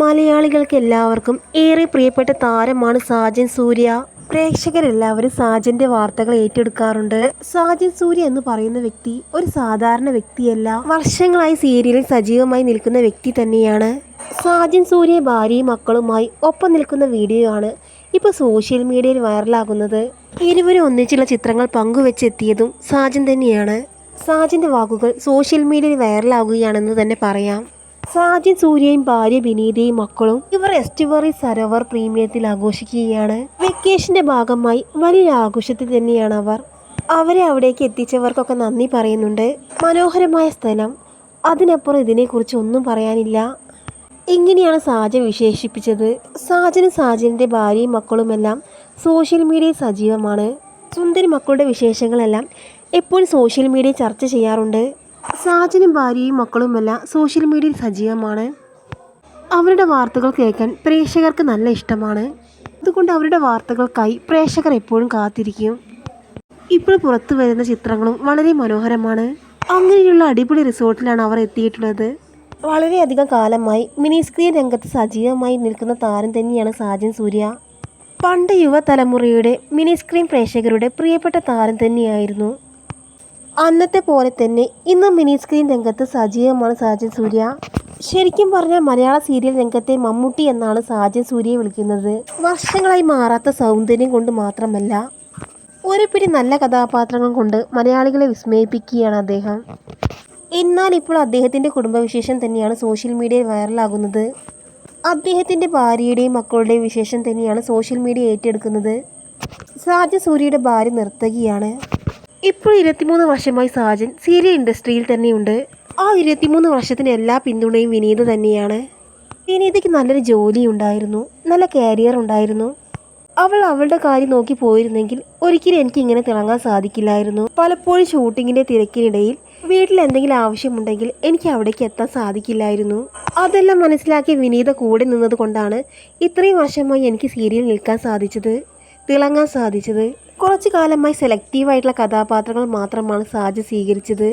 മലയാളികൾക്ക് എല്ലാവർക്കും ഏറെ പ്രിയപ്പെട്ട താരമാണ് സാജൻ സൂര്യ. പ്രേക്ഷകരെല്ലാവരും സാജന്റെ വാർത്തകൾ ഏറ്റെടുക്കാറുണ്ട്. സാജൻ സൂര്യ എന്ന് പറയുന്ന വ്യക്തി ഒരു സാധാരണ വ്യക്തിയല്ല. വർഷങ്ങളായി സീരിയലിൽ സജീവമായി നിൽക്കുന്ന വ്യക്തി തന്നെയാണ്. സാജൻ സൂര്യ ഭാര്യയും മക്കളുമായി ഒപ്പം നിൽക്കുന്ന വീഡിയോ ആണ് ഇപ്പോൾ സോഷ്യൽ മീഡിയയിൽ വൈറലാകുന്നത്. ഇരുവരും ഒന്നിച്ചുള്ള ചിത്രങ്ങൾ പങ്കുവെച്ചെത്തിയതും സാജൻ തന്നെയാണ്. സാജന്റെ വാക്കുകൾ സോഷ്യൽ മീഡിയയിൽ വൈറലാകുകയാണെന്ന് തന്നെ പറയാം. സാജൻ സൂര്യയും ഭാര്യ വിനീതയും മക്കളും ഇവർ എസ്റ്റുവറി സരോവർ പ്രീമിയത്തിൽ ആഘോഷിക്കുകയാണ്. വെക്കേഷന്റെ ഭാഗമായി വലിയ ആഘോഷത്തിൽ തന്നെയാണ് അവർ. അവരെ അവിടേക്ക് എത്തിച്ചവർക്കൊക്കെ നന്ദി പറയുന്നുണ്ട്. മനോഹരമായ സ്ഥലം. അതിനപ്പുറം ഇതിനെക്കുറിച്ച് ഒന്നും പറയാനില്ല. ഇങ്ങനെയാണ് സാജ വിശേഷിപ്പിച്ചത്. സാജനും സാജന്റെ ഭാര്യയും മക്കളുമെല്ലാം സോഷ്യൽ മീഡിയയിൽ സജീവമാണ്. സുന്ദരി മക്കളുടെ വിശേഷങ്ങളെല്ലാം എപ്പോഴും സോഷ്യൽ മീഡിയ ചർച്ച ചെയ്യാറുണ്ട്. സാജനും ഭാര്യയും മക്കളുമെല്ലാം സോഷ്യൽ മീഡിയയിൽ സജീവമാണ്. അവരുടെ വാർത്തകൾ കേൾക്കാൻ പ്രേക്ഷകർക്ക് നല്ല ഇഷ്ടമാണ്. അതുകൊണ്ട് അവരുടെ വാർത്തകൾക്കായി പ്രേക്ഷകർ എപ്പോഴും കാത്തിരിക്കും. ഇപ്പോൾ പുറത്തു വരുന്ന ചിത്രങ്ങളും വളരെ മനോഹരമാണ്. അങ്ങനെയുള്ള അടിപൊളി റിസോർട്ടിലാണ് അവർ എത്തിയിട്ടുള്ളത്. വളരെയധികം കാലമായി മിനി സ്ക്രീൻ രംഗത്ത് സജീവമായി നിൽക്കുന്ന താരം തന്നെയാണ് സാജൻ സൂര്യ. പണ്ട് യുവതലമുറയുടെ മിനി സ്ക്രീൻ പ്രേക്ഷകരുടെ പ്രിയപ്പെട്ട താരം തന്നെയായിരുന്നു. അന്നത്തെ പോലെ തന്നെ ഇന്ന് മിനി സ്ക്രീൻ രംഗത്ത് സജീവമാണ് സാജൻ സൂര്യ. ശരിക്കും പറഞ്ഞാൽ മലയാള സീരിയൽ രംഗത്തെ മമ്മൂട്ടി എന്നാണ് സാജൻ സൂര്യയെ വിളിക്കുന്നത്. വർഷങ്ങളായി മാറാത്ത സൗന്ദര്യം കൊണ്ട് മാത്രമല്ല ഒരു പിടി നല്ല കഥാപാത്രങ്ങൾ കൊണ്ട് മലയാളികളെ വിസ്മയിപ്പിക്കുകയാണ് അദ്ദേഹം. എന്നാൽ ഇപ്പോൾ അദ്ദേഹത്തിന്റെ കുടുംബവിശേഷം തന്നെയാണ് സോഷ്യൽ മീഡിയയിൽ വൈറലാകുന്നത് അദ്ദേഹത്തിന്റെ ഭാര്യയുടെയും മക്കളുടെയും വിശേഷം തന്നെയാണ് സോഷ്യൽ മീഡിയ ഏറ്റെടുക്കുന്നത്. സാജ സൂര്യയുടെ ഭാര്യ നർത്തകിയാണ്. ഇപ്പോൾ ഇരുപത്തിമൂന്ന് വർഷമായി സാജൻ സീരിയൽ ഇൻഡസ്ട്രിയിൽ തന്നെയുണ്ട്. ആ ഇരുപത്തിമൂന്ന് വർഷത്തിന് എല്ലാ പിന്തുണയും വിനീത തന്നെയാണ്. വിനീതയ്ക്ക് നല്ലൊരു ജോലി ഉണ്ടായിരുന്നു. നല്ല കരിയർ ഉണ്ടായിരുന്നു. അവൾ അവളുടെ കാര്യം നോക്കി പോയിരുന്നെങ്കിൽ ഒരിക്കലും എനിക്ക് ഇങ്ങനെ തിളങ്ങാൻ സാധിക്കില്ലായിരുന്നു. പലപ്പോഴും ഷൂട്ടിങ്ങിന്റെ തിരക്കിനിടയിൽ വീട്ടിൽ എന്തെങ്കിലും ആവശ്യമുണ്ടെങ്കിൽ എനിക്ക് അവിടേക്ക് എത്താൻ സാധിക്കില്ലായിരുന്നു. അതെല്ലാം മനസ്സിലാക്കി വിനീത കൂടെ നിന്നത് കൊണ്ടാണ് ഇത്രയും വർഷമായി എനിക്ക് സീരിയൽ നിൽക്കാൻ സാധിച്ചത് തിളങ്ങാൻ സാധിച്ചത്. കുറച്ചു കാലമായി സെലക്റ്റീവായിട്ടുള്ള കഥാപാത്രങ്ങൾ മാത്രമാണ് സാജ് സ്വീകരിച്ചത്.